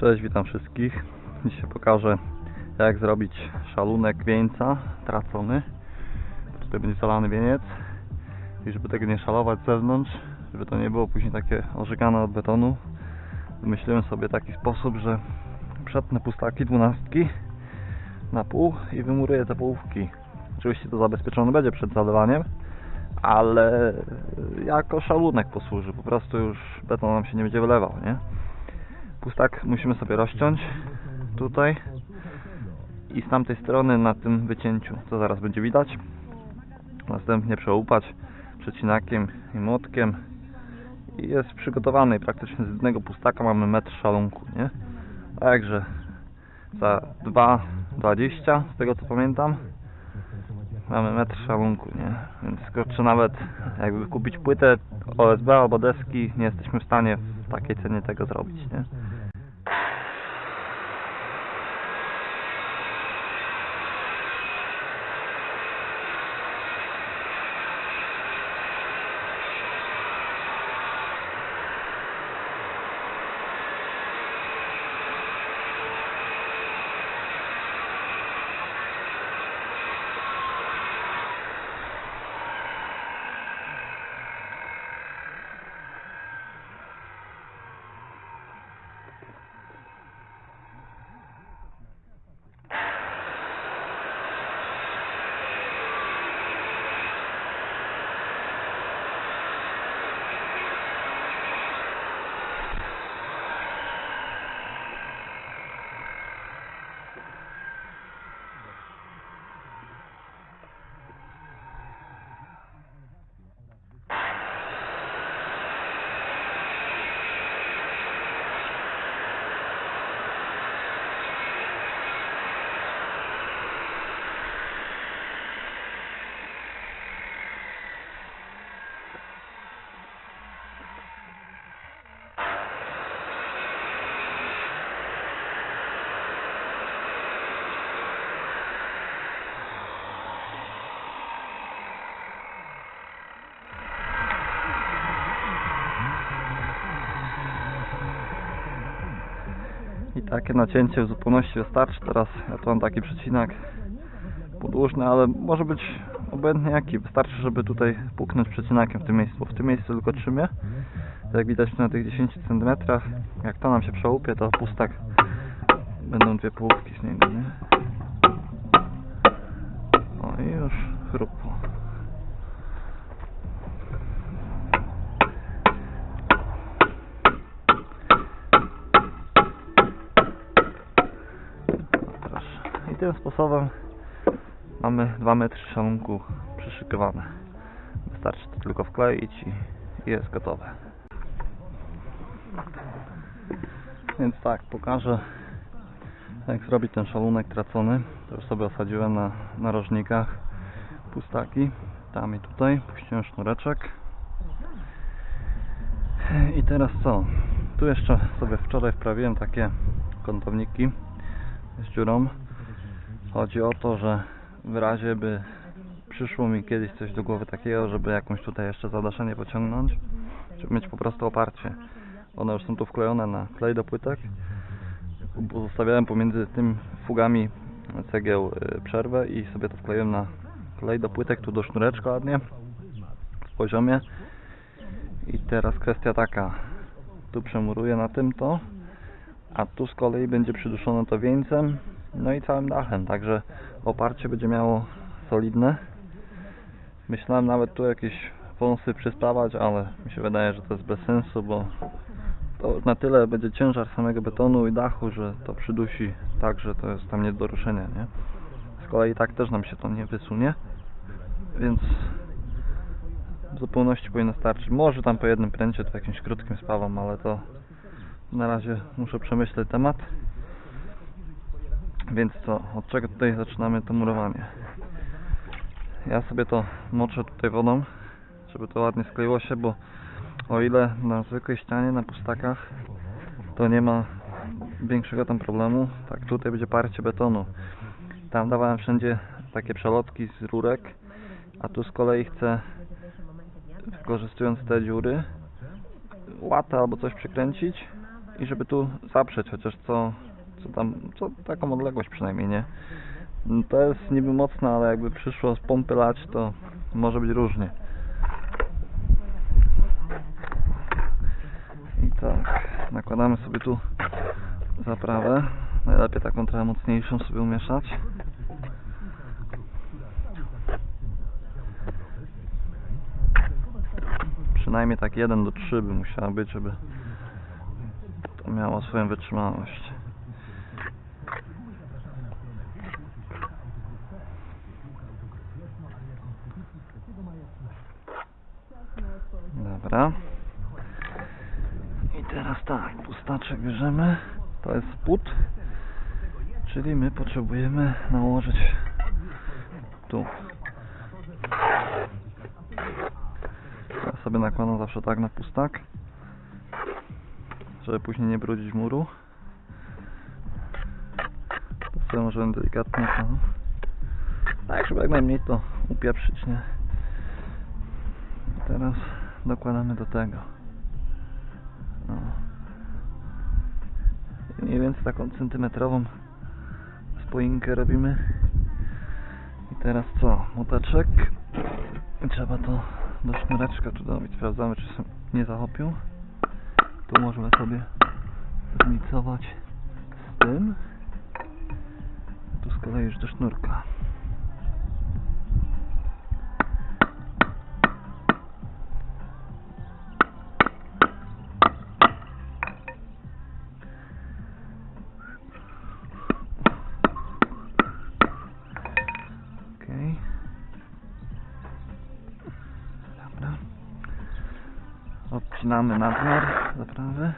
Cześć, witam wszystkich. Dzisiaj pokażę jak zrobić szalunek wieńca tracony. Tutaj będzie zalany wieniec i żeby tego nie szalować z zewnątrz, żeby to nie było później takie ożygane od betonu, wymyśliłem sobie taki sposób, że przetnę pustaki dwunastki na pół i wymuruję te połówki. Oczywiście to zabezpieczone będzie przed zalewaniem, ale jako szalunek posłuży, po prostu już beton nam się nie będzie wylewał, nie? Pustak musimy sobie rozciąć tutaj i z tamtej strony na tym wycięciu, co zaraz będzie widać. Następnie przełupać przecinakiem i młotkiem i jest przygotowany i praktycznie z jednego pustaka mamy metr szalunku, nie? Także za 2,20 z tego co pamiętam mamy metr szalunku, nie? Więc kurczę nawet jakby kupić płytę OSB albo deski nie jesteśmy w stanie w takiej cenie tego zrobić, nie? Takie nacięcie w zupełności wystarczy. Teraz ja tu mam taki przecinak podłużny, ale może być obojętnie jaki. Wystarczy, żeby tutaj puknąć przecinakiem w tym miejscu, w tym miejscu tylko trzymię. Jak widać na tych 10 cm, jak to nam się przełupie, to pustak będą dwie połówki z niego, nie? O i już chrupło. Proszę. I tym sposobem mamy 2 metry szalunku przyszykowane. Wystarczy to tylko wkleić i, jest gotowe. Więc tak, pokażę jak zrobić ten szalunek tracony. To już sobie osadziłem na narożnikach pustaki. Tam i tutaj. Puściłem sznureczek. I teraz co? Tu jeszcze sobie wczoraj wprawiłem takie kątowniki z dziurą. Chodzi o to, że w razie by przyszło mi kiedyś coś do głowy takiego, żeby jakąś tutaj jeszcze zadaszenie pociągnąć, żeby mieć po prostu oparcie. One już są tu wklejone na klej do płytek. Zostawiałem pomiędzy tym fugami cegieł y, przerwę i sobie to wkleiłem na klej do płytek, tu do sznureczka ładnie w poziomie. I teraz kwestia taka, tu przemuruję na tym to, a tu z kolei będzie przyduszone to wieńcem, no i całym dachem, także oparcie będzie miało solidne. Myślałem nawet tu jakieś wąsy przyspawać, ale mi się wydaje, że to jest bez sensu, bo to na tyle będzie ciężar samego betonu i dachu, że to przydusi tak, że to jest tam nie do ruszenia, nie? Z kolei tak też nam się to nie wysunie, więc w zupełności powinno starczyć. Może tam po jednym pręcie to jakimś krótkim spawam, ale to na razie muszę przemyśleć temat. Więc co, od czego tutaj zaczynamy to murowanie? Ja sobie to moczę tutaj wodą, żeby to ładnie skleiło się, bo o ile na zwykłej ścianie, na pustakach to nie ma większego tam problemu, tak tutaj będzie parcie betonu. Tam dawałem wszędzie takie przelotki z rurek, a tu z kolei chcę wykorzystując te dziury łatę albo coś przykręcić i żeby tu zaprzeć chociaż co, co tam, co taką odległość przynajmniej, nie? No To jest niby mocne, ale jakby przyszło z pompy lać, to może być różnie. I tak, nakładamy sobie tu zaprawę. Najlepiej taką trochę mocniejszą sobie umieszać. Przynajmniej tak 1 do 3 by musiała być, żeby to miało swoją wytrzymałość. Dobra. I teraz tak, pustaczek bierzemy. To jest spód. Czyli my potrzebujemy nałożyć tu. Ja sobie nakładam zawsze tak na pustak, żeby później nie brudzić muru. To sobie możemy delikatnie to, tak żeby jak najmniej to upieprzyć, nie? Teraz dokładamy do tego. O. I Mniej więcej taką centymetrową spoinkę robimy. I teraz co? Moteczek. I trzeba to do sznureczka tu dobić. Sprawdzamy, czy się nie zachopił. Tu możemy sobie zlicować z tym. Tu z kolei już do sznurka. Odcinamy nadmiar zaprawy.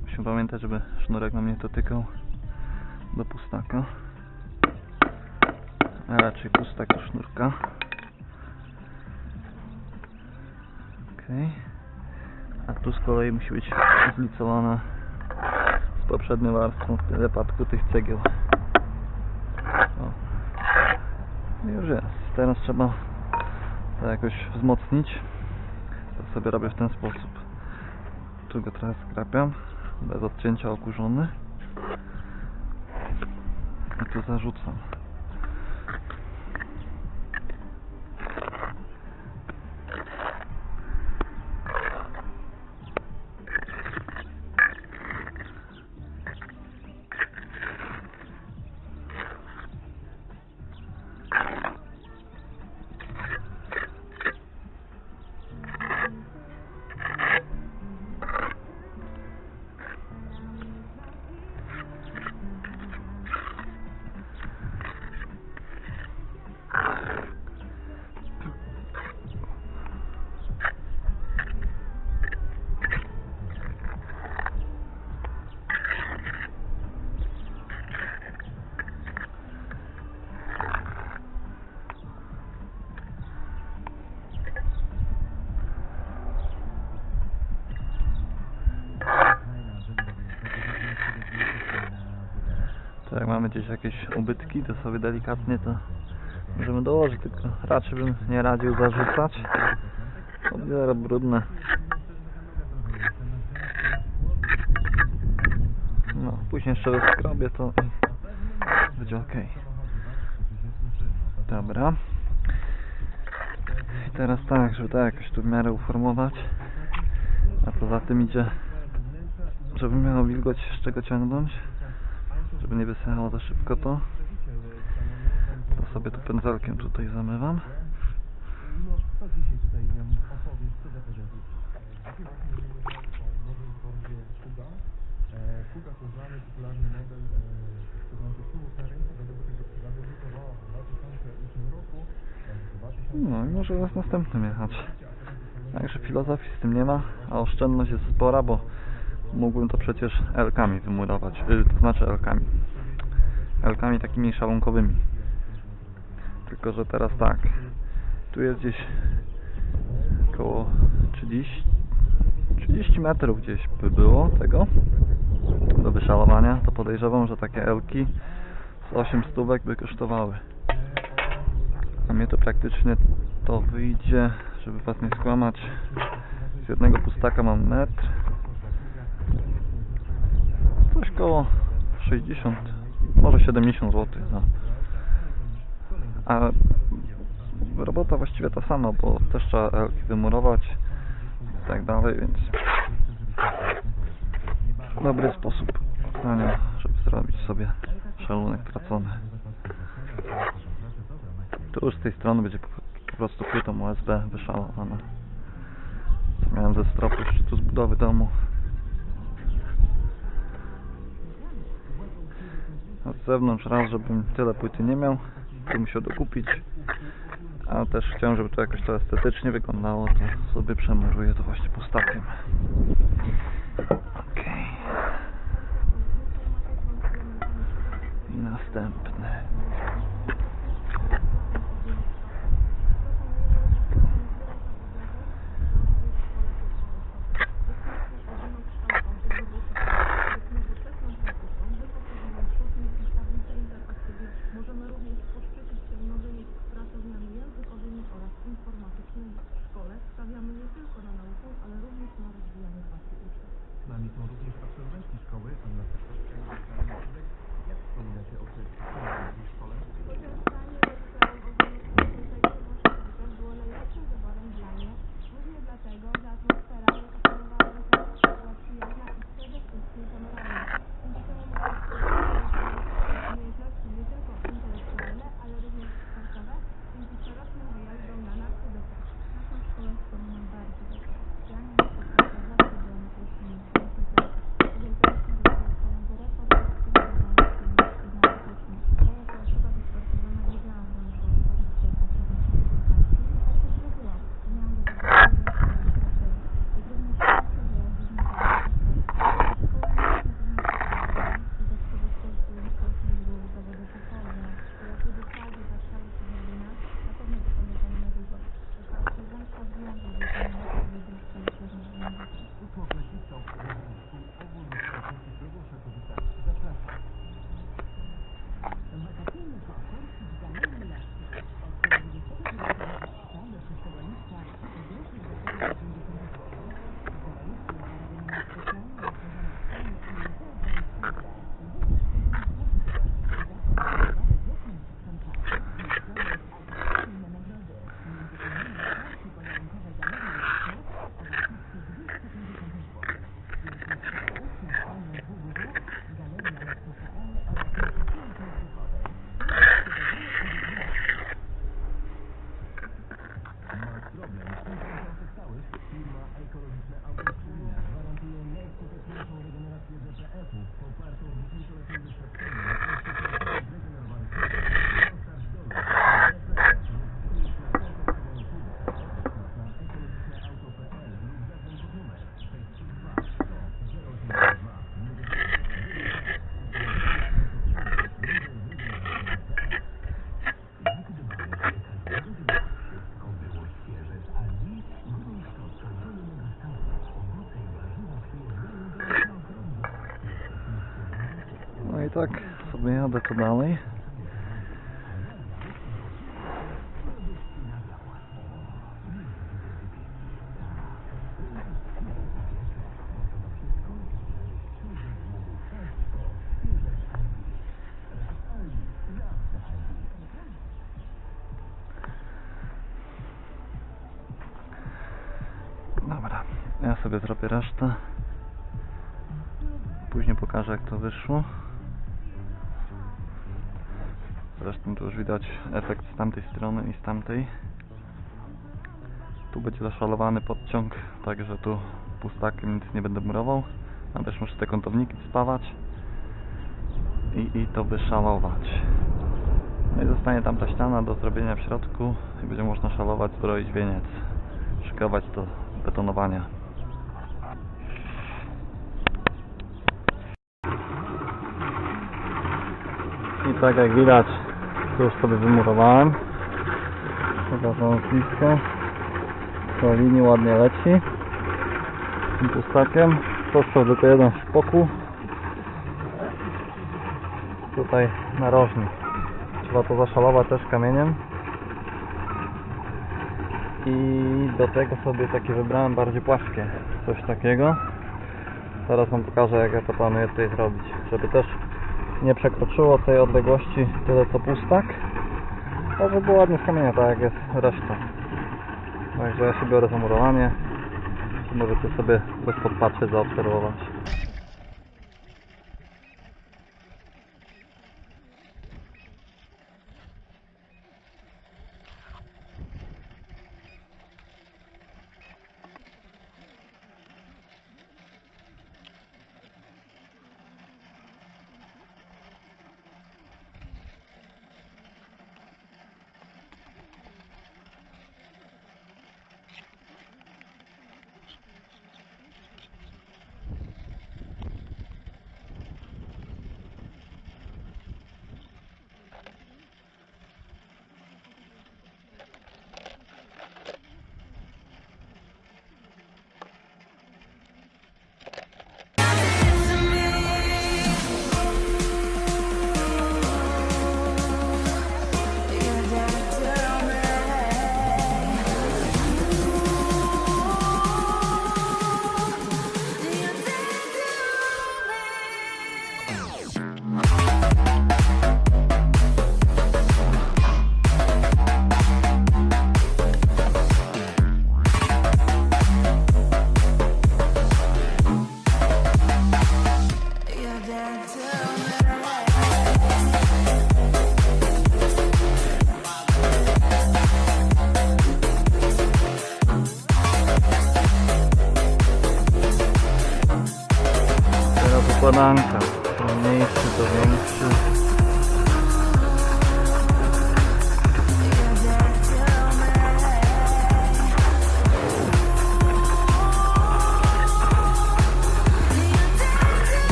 Musimy pamiętać, żeby sznurek nam nie dotykał do pustaka. A raczej pustak do sznurka. Okej. A tu z kolei musi być zlicowana z poprzednią warstwą, w wypadku tych cegieł. O. I już jest. Teraz trzeba to jakoś wzmocnić. To sobie robię w ten sposób. Tu go trochę skrapiam, bez odcięcia okurzony. I tu zarzucam. Gdzieś jakieś ubytki, to sobie delikatnie to możemy dołożyć, tylko raczej bym nie radził zarzucać. O wiele brudne. No, później jeszcze wyskrobię to i będzie ok. Dobra. I teraz tak, żeby to jakoś tu w miarę uformować. A poza tym idzie, żeby miało wilgoć z czego ciągnąć żeby nie wysychało za szybko to to sobie tu pędzelkiem tutaj zamywam Kuga to znany, popularny model sprzedaży słów na rynku, dlatego tego zadebiutowała w 2008 roku. w 2000 no i może raz następnym jechać także filozofii z tym nie ma a oszczędność jest spora, bo mógłbym to przecież L-kami wymurować y, to znaczy L-kami L-kami takimi szalonkowymi Tylko, że teraz tak. Tu jest gdzieś około 30, 30 metrów gdzieś by było tego do wyszalowania. To podejrzewam, że takie elki z 8 stówek by kosztowały. A mnie to praktycznie to wyjdzie, żeby was nie skłamać. Z jednego pustaka mam metr. Coś koło 60, może 70 zł. No. A robota właściwie ta sama, bo też trzeba elki wymurować i tak dalej, więc dobry sposób prania, żeby zrobić sobie szalunek tracony. Tu już z tej strony będzie po, prostu płytą USB wyszalowana. Co miałem ze stropu szczytu z budowy domu. Z zewnątrz raz, żebym tyle płyty nie miał, to musiał dokupić. A też chciałem, żeby to jakoś to estetycznie wyglądało, to sobie przemuruję to właśnie pustakiem. Okej. I następny. Airport for platform 2 September. Tu dalej. Dobra, ja sobie zrobię resztę. Później pokażę jak to wyszło. Zresztą tu już widać efekt z tamtej strony i z tamtej. Tu będzie zaszalowany podciąg, także tu pustakiem nic nie będę murował. A też muszę te kątowniki spawać i, i to wyszalować. No i zostanie tam ta ściana do zrobienia w środku i będzie można szalować, zbroić wieniec, szykować do betonowania. I tak jak widać, to już sobie wymurowałem. Pokażę blisko. To linii ładnie leci. Tym pustakiem. Został tylko jeden spokój. Tutaj narożnik. Trzeba to zaszalować też kamieniem. I do tego sobie takie wybrałem bardziej płaskie. Coś takiego. Teraz wam pokażę jak ja to planuję tutaj zrobić. Żeby też nie przekroczyło tej odległości tyle co pustak. A żeby ładnie z kamienia, tak jak jest reszta. Także ja się biorę za murowanie. Możecie sobie coś podpatrzeć, zaobserwować.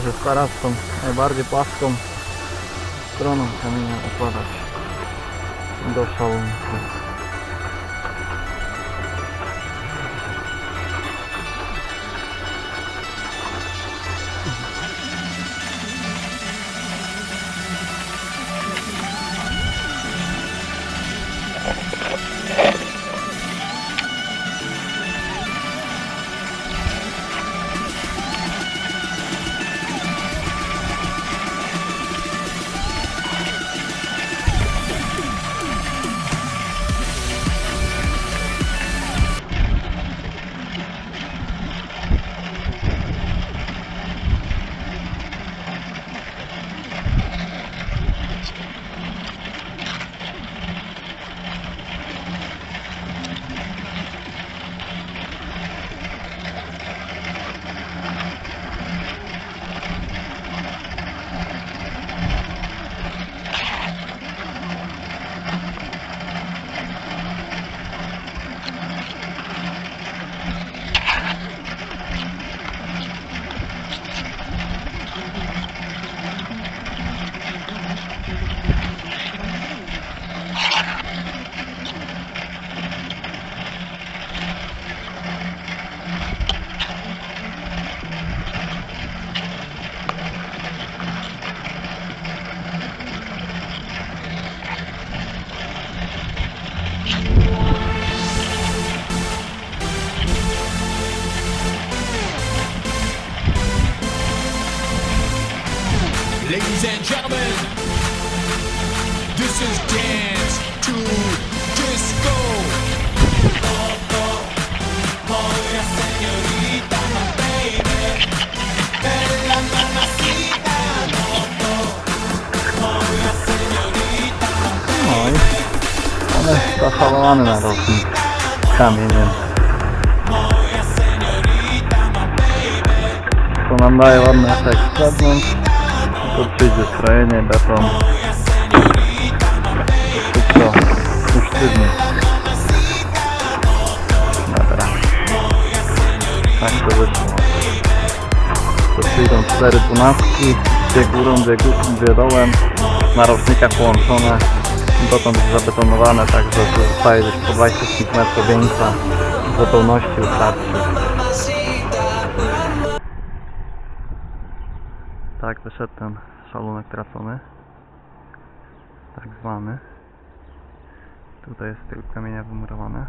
Trzeba się starać tą najbardziej płaską stroną kamienia układać do szałunku. Zaszalowane na rożnik kamieniem. nam daje ładny efekt z zewnątrz. Tu przyjdzie strojenie, beton. Wszystko już sztywnie. Dobra. Tak to wyszło. To przyjdą cztery dwunastki, dwie górą, dwie, gó- dwie dołem, na rocznikach połączone. Dotąd zabetonowane, także zostaje gdzieś po 25 metrów wieńca. W zupełności wystarczy. Tak wyszedł ten szalunek tracony. Tak zwany. Tutaj jest tylko kamienia wymurowane.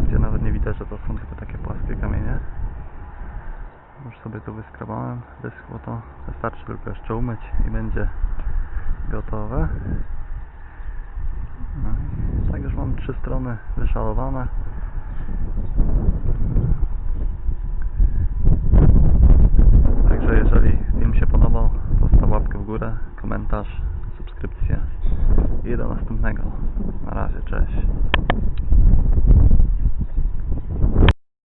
Gdzie nawet nie widać, że to są tylko takie płaskie kamienie. Już sobie tu wyskrobałem, wyschło to. Wystarczy tylko jeszcze umyć i będzie gotowe. No tak już mam trzy strony wyszalowane. Także jeżeli film się podobał, to staw łapkę w górę, komentarz, subskrypcję i do następnego. Na razie, cześć.